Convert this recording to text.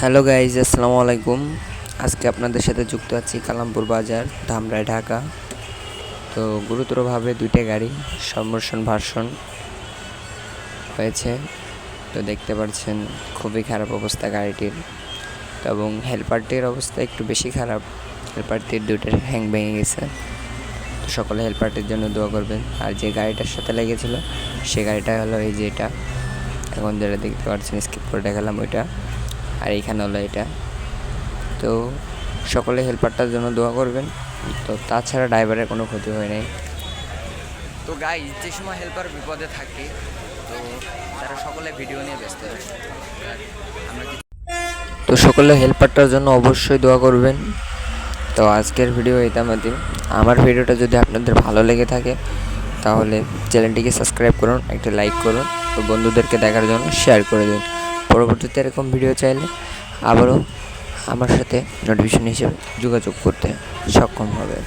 Hello guys আসসালামু আলাইকুম। আজকে আপনাদের সাথে যুক্ত আছি কালামপুর বাজার, ধামরাই, ঢাকা। তো গুরুতরভাবে দুইটা গাড়ি সম্মর্ষণ ভার্সন হয়েছে। তো দেখতে পাচ্ছেন খুবই খারাপ অবস্থা গাড়িটির। এবং হেলপারটির অবস্থা একটু বেশি খারাপ। হেলপারটির দুইটার হ্যাং ভেঙে গেছে। তো সকলে হেলপারটির জন্য দোয়া করবেন। আর যে গাড়িটার সাথে লেগেছিল, সে গাড়িটা হলো এই যে এটা। এখন যেটা দেখতে পাচ্ছেন, স্কিপ করে দেখালাম ওইটা। আর এইখানে হলো এটা। তো সকলে হেল্পারটার জন্য দোয়া করবেন। তো তাছাড়া ড্রাইভারের কোনো ক্ষতি হয় নাই। তো গাই যে সময় হেল্পার বিপদে থাকে তো তারা সকলে ভিডিও নিয়ে ব্যস্ত থাকে। আমরা তো সকলে হেল্পারটার জন্য অবশ্যই দোয়া করবেন। তো আজকের ভিডিও ইতামাতি আমার ভিডিওটা যদি আপনাদের ভালো লেগে থাকে তাহলে চ্যানেলটিকে সাবস্ক্রাইব করুন একটা লাইক করুন তো বন্ধুদেরকে দেখার জন্য শেয়ার করে দিন। পরবর্তীতে এরকম ভিডিও চাইলে আবারও আমার সাথে নোটিফিকেশন হিসেবে যোগাযোগ করতে সক্ষম হবে।